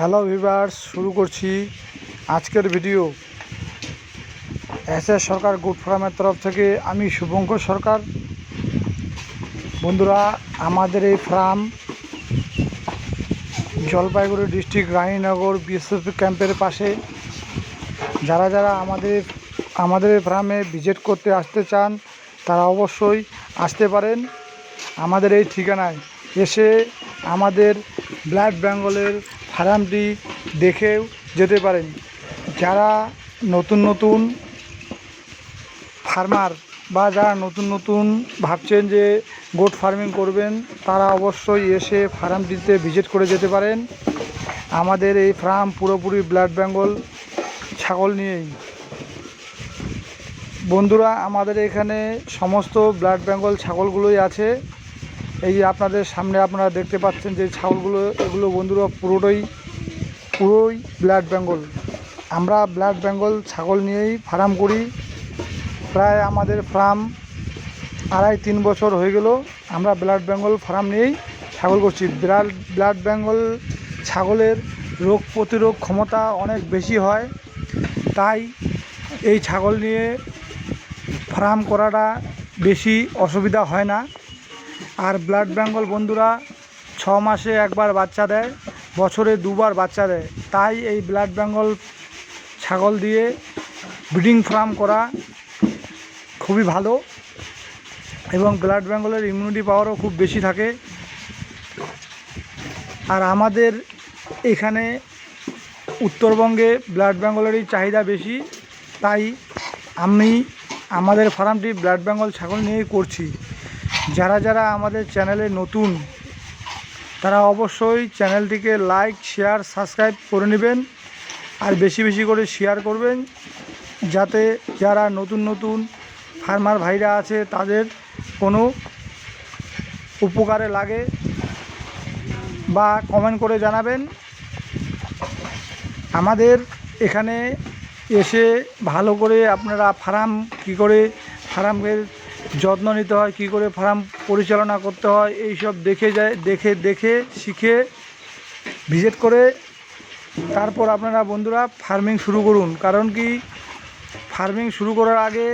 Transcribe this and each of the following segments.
Hello viewers শুরু করছি আজকের video. S S Sarkar good ফার্মের তরফ থেকে আমি শুভঙ্কর সরকার। বন্ধুরা, আমাদের এই farm Jalpaiguri district Raninagar BSF ক্যাম্পের পাশে। যারা যারা আমাদের আমাদের ফার্মে ভিজিট করতে আসতে চান, তারা অবশ্যই আসতে পারেন আমাদের এই ঠিকানায়। এসে আমাদের ব্লাড বেঙ্গলের ফার্মটি দেখেও যেতে পারেন। যারা নতুন নতুন ফার্মার বা যারা নতুন নতুন ভাবছেন যে গোট ফার্মিং করবেন, তারা অবশ্যই এসে ফার্মটিতে ভিজিট করে যেতে পারেন। আমাদের এই ফার্ম পুরোপুরি ব্লাড বেঙ্গল ছাগল নিয়েই। বন্ধুরা, আমাদের এখানে সমস্ত ব্লাড বেঙ্গল ছাগলগুলোই আছে। এই যে আপনাদের সামনে আপনারা দেখতে পাচ্ছেন যে ছাগলগুলো, এগুলো বন্ধুরা পুরোটাই, পুরোই ব্লাড বেঙ্গল। আমরা ব্লাড বেঙ্গল ছাগল নিয়েই ফার্ম করি। প্রায় আমাদের ফার্ম আড়াই তিন বছর হয়ে গেল আমরা ব্লাড বেঙ্গল ফার্ম নিয়েই ছাগল করছি। ব্লাড ব্লাড বেঙ্গল ছাগলের রোগ প্রতিরোধ ক্ষমতা অনেক বেশি হয়। তাই এই ছাগল নিয়ে ফার্ম করাটা বেশি অসুবিধা হয় না। আর ব্লাড বেঙ্গল বন্ধুরা, ছ মাসে একবার বাচ্চা দেয়, বছরে দুবার বাচ্চা দেয়। তাই এই ব্লাড বেঙ্গল ছাগল দিয়ে ব্রিডিং ফার্ম করা খুবই ভালো এবং ব্লাড বেঙ্গলের ইমিউনিটি পাওয়ারও খুব বেশি থাকে। আর আমাদের এখানে উত্তরবঙ্গে ব্লাড বেঙ্গলেরই চাহিদা বেশি, তাই আমি আমাদের ফার্মটি ব্লাড বেঙ্গল ছাগল নিয়েই করছি। যারা যারা আমাদের চ্যানেলে নতুন, তারা অবশ্যই চ্যানেলটিকে লাইক শেয়ার সাবস্ক্রাইব করে নেবেন আর বেশি বেশি করে শেয়ার করবেন যাতে যারা নতুন নতুন ফার্মার ভাইরা আছে, তাদের কোনো উপকারে লাগে বা কমেন্ট করে জানাবেন। আমাদের এখানে এসে ভালো করে আপনারা ফার্ম কী করে ফার্মের যত্ন নিতে হয়, কী করে ফার্ম পরিচালনা করতে হয় এই সব দেখে যায়, দেখে দেখে, শিখে, ভিজিট করে তারপর আপনারা বন্ধুরা ফার্মিং শুরু করুন। কারণ কি, ফার্মিং শুরু করার আগে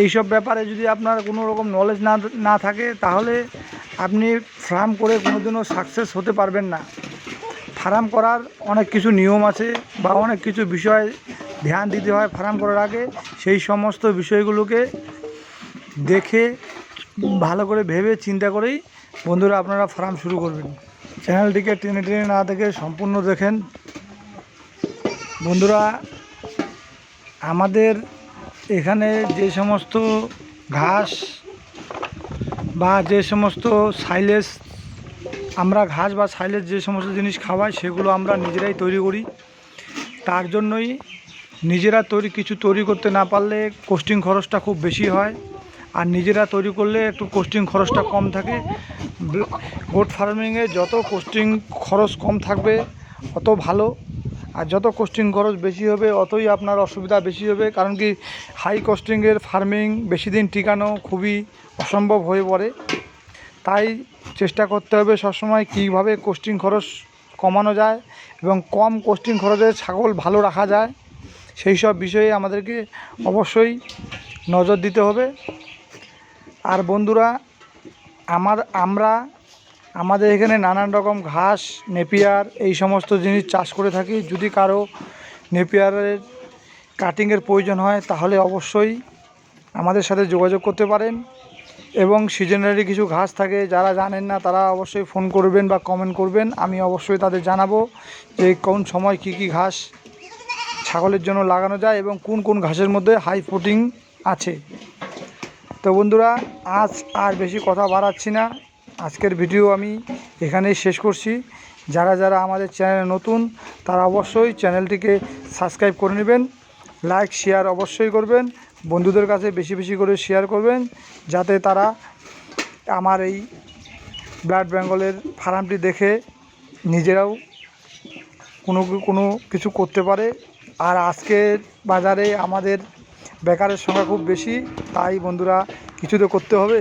এই সব ব্যাপারে যদি আপনার কোনো রকম নলেজ না না থাকে, তাহলে আপনি ফার্ম করে কোনোদিনও সাকসেস হতে পারবেন না। ফার্ম করার অনেক কিছু নিয়ম আছে বা অনেক কিছু বিষয় ধ্যান দিতে হয় ফার্ম করার আগে। সেই সমস্ত বিষয়গুলোকে দেখে, ভালো করে ভেবে চিন্তা করেই বন্ধুরা আপনারা ফার্ম শুরু করবেন। চ্যানেলটিকে টেনে টেনে না দেখে সম্পূর্ণ দেখেন। বন্ধুরা, আমাদের এখানে যে সমস্ত ঘাস বা যে সমস্ত সাইলেজ, আমরা ঘাস বা সাইলেজ যে সমস্ত জিনিস খাওয়াই, সেগুলো আমরা নিজেরাই তৈরি করি। তার জন্যই নিজেরা তৈরি, কিছু তৈরি করতে না পারলে কোস্টিং খরচটা খুব বেশি হয়। আর নিজেরা তৈরি করলে একটু কোস্টিং খরচটা কম থাকে। গোট ফার্মিংয়ে যত কোস্টিং খরচ কম থাকবে, অত ভালো। আর যত কোস্টিং খরচ বেশি হবে, অতই আপনার অসুবিধা বেশি হবে। কারণ কি হাই কোস্টিংয়ের ফার্মিং বেশি দিন টিকানো খুবই অসম্ভব হয়ে পড়ে। তাই চেষ্টা করতে হবে সবসময় কীভাবে কোস্টিং খরচ কমানো যায় এবং কম কোস্টিং খরচে ছাগল ভালো রাখা যায়। সেই সব বিষয়ে আমাদেরকে অবশ্যই নজর দিতে হবে। আর বন্ধুরা, আমার, আমরা, আমাদের এখানে নানান রকম ঘাস, নেপিয়ার, এই সমস্ত জিনিস চাষ করে থাকি। যদি কারও নেপিয়ারের কাটিংয়ের প্রয়োজন হয়, তাহলে অবশ্যই আমাদের সাথে যোগাযোগ করতে পারেন। এবং সিজনারি কিছু ঘাস থাকে, যারা জানেন না, তারা অবশ্যই ফোন করবেন বা কমেন্ট করবেন। আমি অবশ্যই তাদের জানাব যে কোন সময় কি কি ঘাস ছাগলের জন্য লাগানো যায় এবং কোন কোন ঘাসের মধ্যে হাই প্রোটিন আছে। তো বন্ধুরা, আজ আর বেশি কথা বাড়াচ্ছি না। আজকের ভিডিও আমি এখানেই শেষ করছি। যারা যারা আমাদের চ্যানেলে নতুন, তারা অবশ্যই চ্যানেলটিকে সাবস্ক্রাইব করে নেবেন। লাইক, শেয়ার অবশ্যই করবেন। বন্ধুদের কাছে বেশি বেশি করে শেয়ার করবেন, যাতে তারা আমার এই ব্লাড বেঙ্গলের ফার্মটি দেখে নিজেরাও কোনো কোনো কিছু করতে পারে। আর আজকের বাজারে আমাদের বেকারের সংখ্যা খুব বেশি তাই বন্ধুরা কিছু তো করতে হবে।